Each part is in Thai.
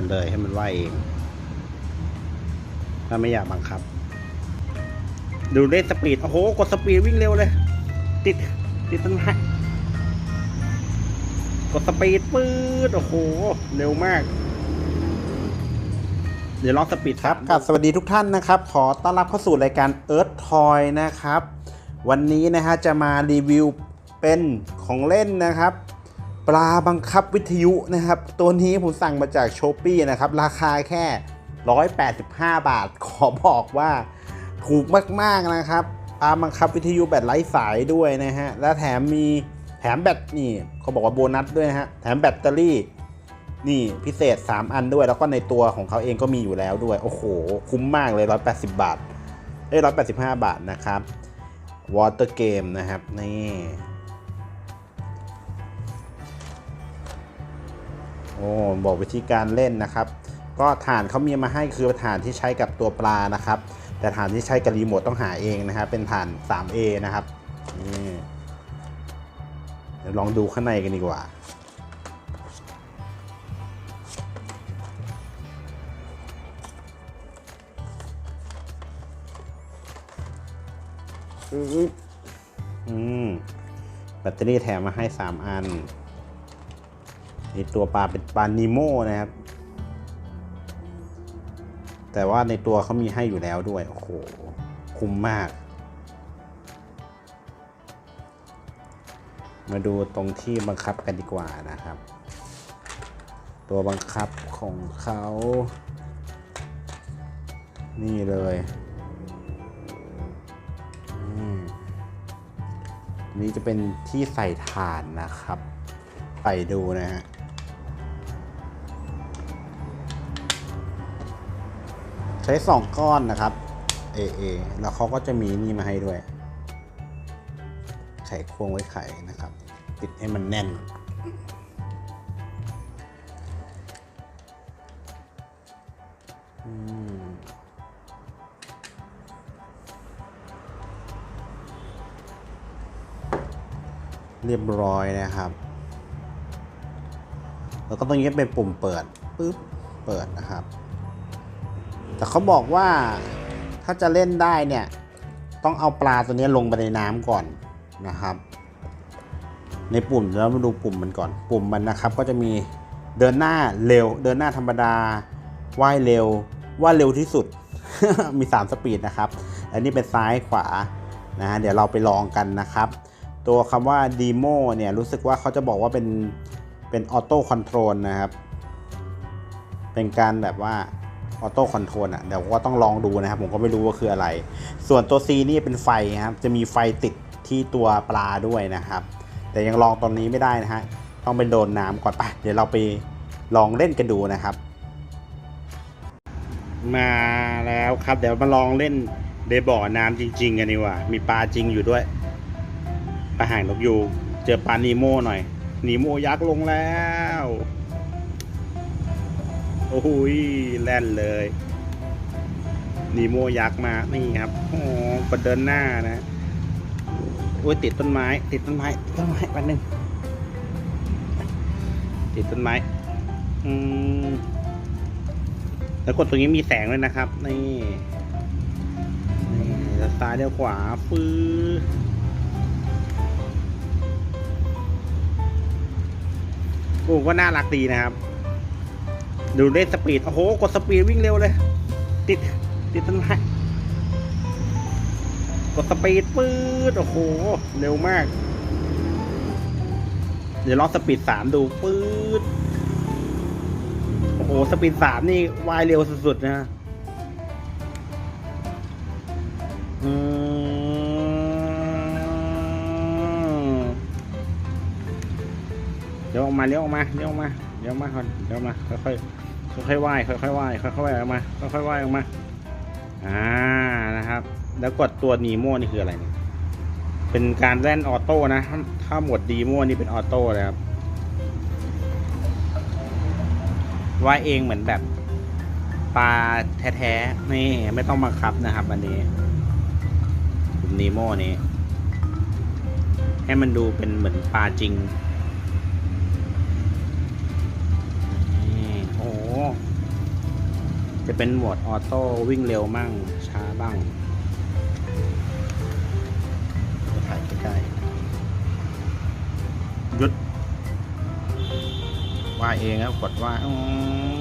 ดเลยให้มันว่ายเอง ถ้าไม่อยากบังคับ ดูเลสสปีด โอ้โห กดสปีดวิ่งเร็วเลย ติด ติดต้นไม้กดสปีดปื๊ด โอ้โห เร็วมาก เดี๋ยวลองสปีดครับกับสวัสดีทุกท่านนะครับ ขอต้อนรับเข้าสู่รายการ Earth Toy นะครับ วันนี้นะฮะจะมารีวิวเป็นของเล่นนะครับ ปลาบังคับวิทยุนะครับ ตัวนี้ผมสั่งมาจากโชปปี้นะครับ ราคาแค่ 185 บาท ขอบอกว่าถูกมาก ๆ นะครับปลาบังคับวิทยุแบบไร้สายด้วยนะฮะ และแถมมีแถมแบตนี่เขาบอกว่าโบนัสด้วยนะฮะ แถมแบตเตอรี่นี่พิเศษ 3 อันด้วย แล้วก็ในตัวของเขาเองก็มีอยู่แล้วด้วย โอ้โห คุ้มมากเลย 180 บาทเอ้ย185 บาทนะครับ Water Game นะครับ นี่ โอ้บอกวิธีการเล่นนะครับ ก็ฐานเขามีมาให้คือฐานที่ใช้กับตัวปลานะครับ แต่ฐานที่ใช้กับรีโมทต้องหาเองนะครับ เป็นฐาน 3A นะครับนี่เดี๋ยวลองดูข้างในกันดีกว่าอืมอืมแบตเตอรี่แถมมาให้ 3 อัน ในตัวปลาเป็นปลานิโมนะครับ แต่ว่าในตัวเขามีให้อยู่แล้วด้วย โอ้โห คุ้มมาก มาดูตรงที่บังคับกันดีกว่านะครับ ตัวบังคับของเขา นี่เลยนี่จะเป็นที่ใส่ถานนะครับ ไปดูนะฮะ ใช้สองก้อนนะครับเอเอแล้วเขาก็จะมีนี่มาให้ด้วย ไขควงไว้ไขนะครับปิดให้มันแน่น อืมเรียบร้อยนะครับ แล้วก็ตรงนี้เป็นปุ่มเปิดปึ๊บ เปิดนะครับ แต่เขาบอกว่าถ้าจะเล่นได้เนี่ย ต้องเอาปลาตัวนี้ลงไปในน้ำก่อนนะครับ ในปุ่มแล้วมาดูปุ่มมันก่อน ปุ่มมันนะครับ ก็จะมีเดินหน้าเร็ว เดินหน้าธรรมดาว่ายเร็วว่ายเร็วที่สุดมี 3 สปีดนะครับ อันนี้เป็นซ้ายขวานะฮะเดี๋ยวเราไปลองกันนะครับ ตัวคำว่า Demo เนี่ยรู้สึกว่าเขาจะบอกว่าเป็นเป็นออโต้คอนโทรลนะครับ เป็นการแบบว่า ออโต้คอนโทรลอะเดี๋ยวก็ต้องลองดูนะครับ ผมก็ไม่รู้ว่าคืออะไร ส่วนตัว C นี่เป็นไฟครับ จะมีไฟติดที่ตัวปลาด้วยนะครับ แต่ยังลองตอนนี้ไม่ได้นะฮะ ต้องไปโดนน้ำก่อนไป เดี๋ยวเราไปลองเล่นกันดูนะครับ มาแล้วครับ เดี๋ยวมาลองเล่นในบ่อน้ำจริง ๆ กันดีกว่า มีปลาจริงอยู่ด้วย ปลาหางนกยูงเจอปลานีโม่หน่อยนีโม่ยักษ์ลงแล้ว โอ้โหยแล่นเลยนีโมยักษ์มา นี่ครับโอ้กดเดินหน้านะโอ้ยติดต้นไม้ ติดต้นไม้ต้นไม้แป๊บนึงติดต้นไม้ อืมแล้วกดตรงนี้มีแสงด้วยนะครับ นี่นี่ซ้ายเลี้ยวขวาฟื้อโอ้ก็น่ารักดีนะครับ ดูเลสสปีด โอ้โห กดสปีดวิ่งเร็วเลย ติด ติดต้นไม้กดสปีดปื๊ด โอ้โห เร็วมาก เดี๋ยวลองสปีดสามดูปื๊ด โอ้โห สปีดสามนี่วายเร็วสุดๆนะ อืมเดี๋ยวออกมาเลี้ยวออกมาเลี้ยวออกมาเลี้ยวมาก่อนเลี้ยวมาค่อยๆ ค่อยๆว่ายค่อยๆว่ายค่อยๆว่ายออกมาค่อยๆว่ายออกมาอ่านะครับ แล้วกดตัวนีโม่นี่คืออะไรเนี่ยเป็นการแล่นออโต้นะ ถ้าหมดดีโม่นี่เป็นออโต้เลยครับว่ายเองเหมือนแบบปลาแท้ๆนี่ไม่ต้องบังคับนะครับอันนี้กลุ่มนีโม่นี้ให้มันดูเป็นเหมือนปลาจริง เป็นโหมดออโต้วิ่งเร็วมั่งช้าบ้างจะถ่ายใกล้ๆหยุดว่ายเองครับกดว่ายอืม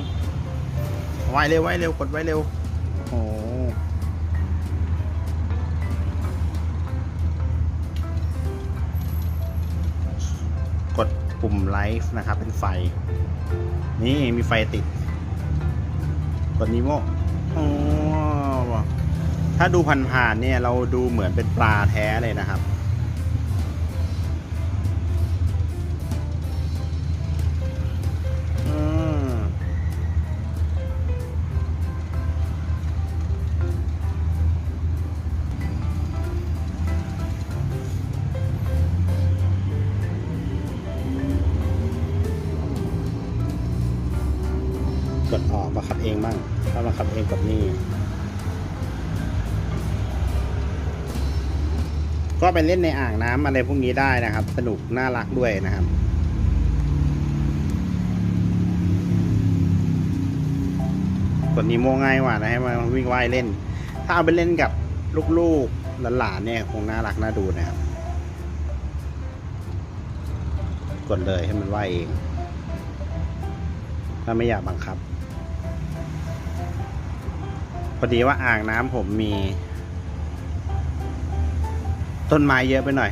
ว่ายเร็วว่ายเร็วกดว่ายเร็วโอ้โหกดปุ่มไลฟ์นะครับ เป็นไฟ นี่มีไฟติด ตัวนิโมอ๋อถ้าดูผ่านๆเนี่ยเราดูเหมือนเป็นปลาแท้เลยนะครับ กดออกบังคับเองบ้างถ้าบังคับเองกดนี่ก็ไปเล่นในอ่างน้ำอะไรพวกนี้ได้นะครับ สนุกน่ารักด้วยนะครับกดนีโมง่ายกว่านะให้มันวิ่งว่ายเล่น ถ้าเอาไปเล่นกับลูกๆหลานๆเนี่ยคงน่ารักน่าดูนะครับ กดเลยให้มันว่ายเอง ถ้าไม่อยากบังคับ พอดีว่าอ่างน้ำผมมี ต้นไม้เยอะไปหน่อย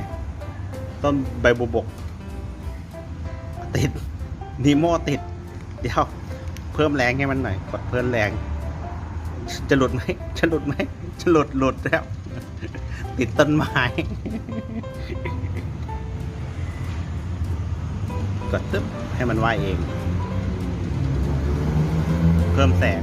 ต้นใบบุบก ติดนีโมติด เดี๋ยว เพิ่มแรงให้มันหน่อย กดเพิ่มแรง จะหลุดไหมจะหลุดไหมจะหลุดหลุดแล้ว ติดต้นไม้ กดตึ๊บให้มันว่ายเอง เพิ่มแสง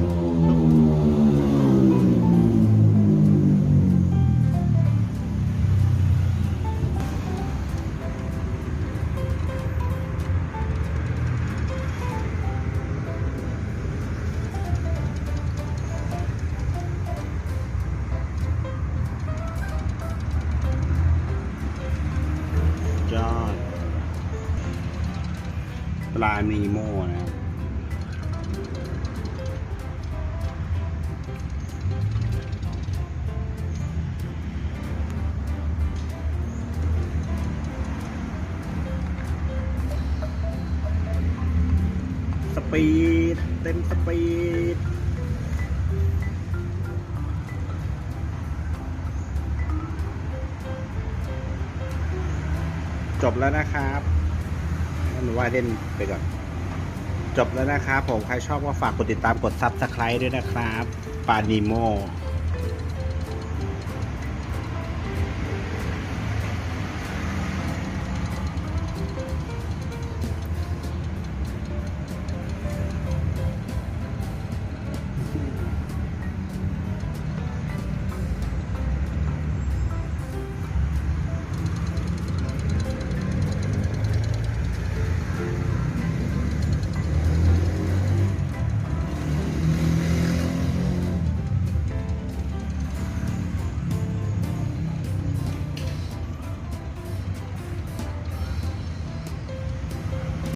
ลายนีโมนะครับสปีด เต็มสปีดจบแล้วนะครับ หนูว่าเล่นไปก่อน จบแล้วนะครับผม ใครชอบก็ฝากกดติดตามกดซับสไคร b e ด้วยนะครับ ปานิโม